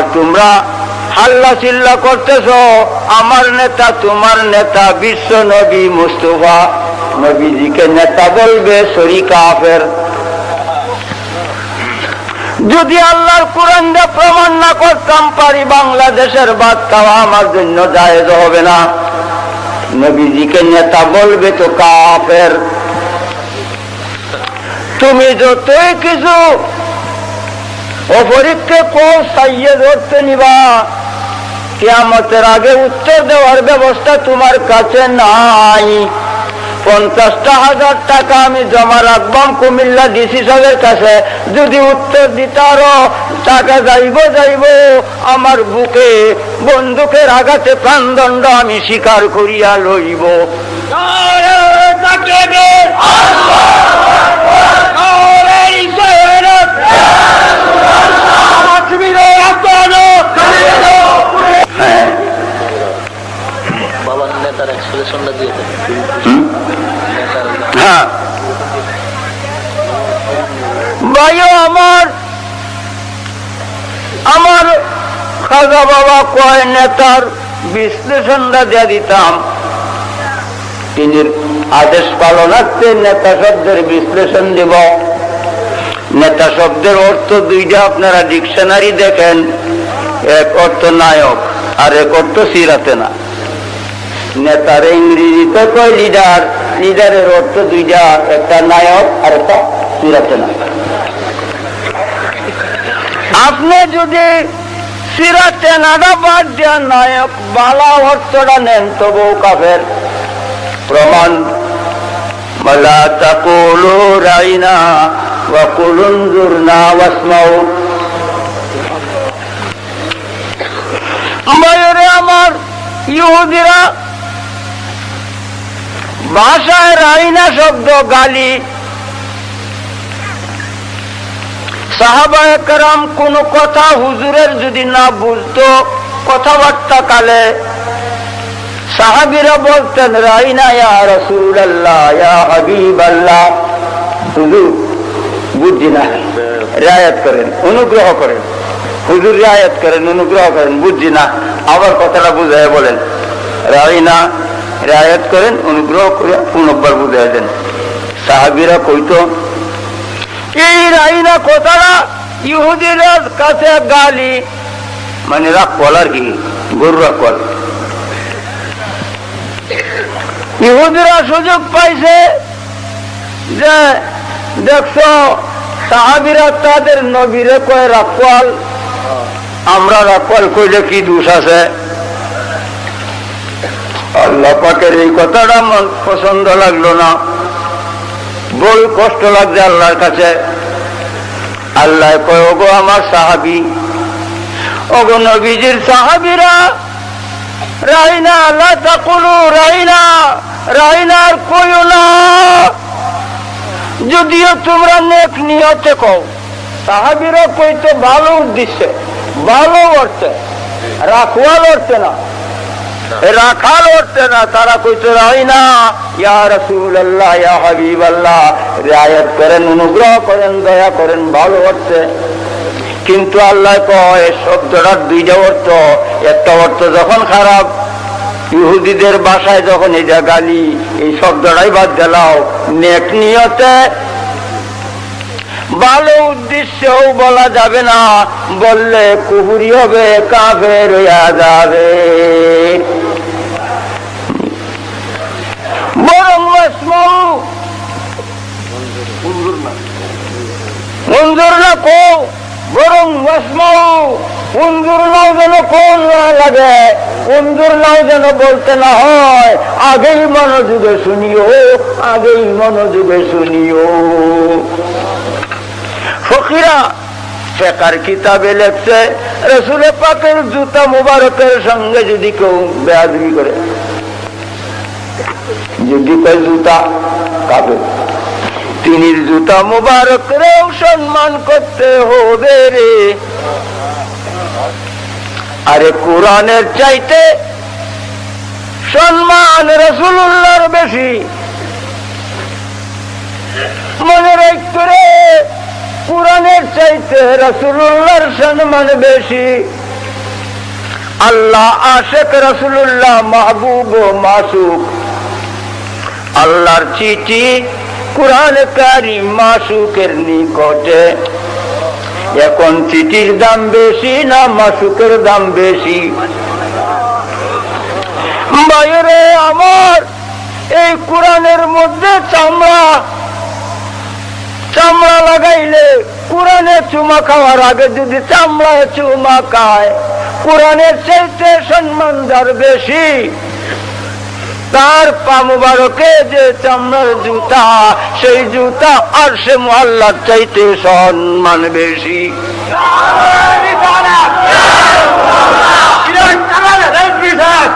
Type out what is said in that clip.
আর তোমরা হাল্লা চিল্লা করতেছ, আমার নেতা, তোমার নেতা, বিশ্ব নবী মুস্তফা নবীজিকে নেতা বলবে, শরিকা আফের যদি আল্লাহর কোরআন প্রমাণ না করতাম, পারি বাংলাদেশের বাদ আমার জন্য জায়েজ হবে না। নবীজিকে নেতা বলবে তো কাফের। তুমি যতই কিছু অপরীক্ষে কোষ সাইয়ে ধরতে নিবা কিয়ামতের আগে উত্তর দেওয়ার ব্যবস্থা তোমার কাছে নাই পঞ্চাশটা হাজার টাকা আমি জমা রাখবাম কুমিল্লা ডিসি সাহেবের কাছে যদি উত্তর দিতারো টাকা যাইব যাইব আমার বুকে বন্দুকের আঘাতে প্রাণদণ্ড আমি স্বীকার করিয়া লইব হ্যাঁ বাবার নেতার এক্সপ্রেশনটা দিয়ে দেন হুম? নেতার হ্যাঁ ভাইও আমার আমার খাজা বাবা, কয় নেতার বিশ্লেষণটা দিয়ে দিতাম। তিনি আদেশ পালনার্থে নেতা শব্দের বিশ্লেষণ দিব। নেতা শব্দের অর্থ দুইটা, আপনারা ডিকশনারি দেখেন। এক অর্থ নায়ক, আর এক অর্থ সিরাতে না। নেতার ইংরেজিতে কয় লিডার, লিডারের অর্থ দুইটা, একটা নায়ক আর একটা সিরাতে না। আপনি যদি সিরাতে নাডা বাদ দেওয়া নায়ক বালা অর্থটা নেন তবু কাফের। প্রমাণ, বলা তাকুলু রাইনা ওয়া কুলুনজুরনা ওয়াসমাউ। বাইরে আমার ইহুদিরা ভাষায় রাইনা শব্দ গালি সাহাবায় কারাম কোন কথা হুজুরের যদি না বুঝতো কথাবার্তা কালে সাহাবিরা বলতেন, রাইনা বুঝছি না রিয়ায়ত করেন, অনুগ্রহ করেন। হুজুর রিয়ায়ত করেন, অনুগ্রহ করেন বুঝি না। আবার কথাটা বুঝাই বলেন, রাইনা, রিয়ায়ত করেন, অনুগ্রহ করে পুনর্বার বুঝাই দেন। সাহাবিরা কইতো এই রাইনা কথাটা ইহুদির কাছে গালি। মানে রাখল আর কি? গরু রাখল ইহুদিরা সুযোগ পাইছে যে দেখছ সাহাবিরা তাদের নবীরে কয় রাখল আমরা রাখল কইলে কি দোষ আছে? আল্লাহ পাকের এই কথাটা আমার পছন্দ লাগল না। বড় কষ্ট লাগছে আল্লাহর কাছে। আল্লাহ কয়, ওগো আমার সাহাবি, ওগো নবীজির সাহাবিরা, রাইনা আল্লাহ তাকুলু রাইনা রাইনার কইও না। যদিও তোমরা নেক নিয়তে কও, সাহাবিরা কইতো ভালো উদ্দেশ্যে, ভালো অর্থে, রাখওয়াল অর্থে না। রাখাল না, তারা কইতে না। ইয়া ইয়া হাবিব আল্লাহ রিয়ায়ত করেন, অনুগ্রহ করেন, দয়া করেন, ভালো অর্থে কিন্তু আল্লাহ কয় শব্দটার দুইটা অর্থ। একটা অর্থ যখন খারাপ, ইহুদিদের বাসায় যখন এটা গালি, এই শব্দটাই বাদ দিলাও নেক নিয়তে ভালো উদ্দেশ্যেও বলা যাবে না। বললে কুহুরি হবে, কাফের হইয়া যাবে। বরং মঞ্জুর না। কো, বরং ওয়াসমাউ মঞ্জুর নাও যেন কোন লাগে। মঞ্জুর নাও যেন বলতে না হয়, আগেই মনোযোগে শুনিও, আগেই মনোযোগে শুনিও। ফকিরা ফেকার কিতাবে লেখছে, রসুল পাকের জুতা মুবারকের সঙ্গে যদি কেউ বেয়াদবি করে, যদি কয় জুতা কাবে, তিনি জুতা মুবারকেরও সম্মান করতে হবে রে। আরে কোরআনের চাইতে সম্মান রসুল্লাহর বেশি মনে রাখতে রে চাইতে রসুল্লাহর সম্মান বেশি। আল্লাহ আশেক রসুল্লাহ মাহবুব মাসুক। আল্লাহর চিঠি কোরআন কারি মাসুকের নিকটে। এখন চিঠির দাম বেশি না মাসুকের দাম বেশি? বাইরে আমার, এই কোরআনের মধ্যে চামড়া চামড়া লাগাইলে কোরআনে চুমা খাওয়ার আগে যদি চামড়ায় চুমা খায় কোরআনের চাইতে সম্মান যার বেশি তার পামুবারকে যে চামড়ার জুতা সেই জুতা আর সে মোহাল্লার চাইতে সম্মান বেশি বিধান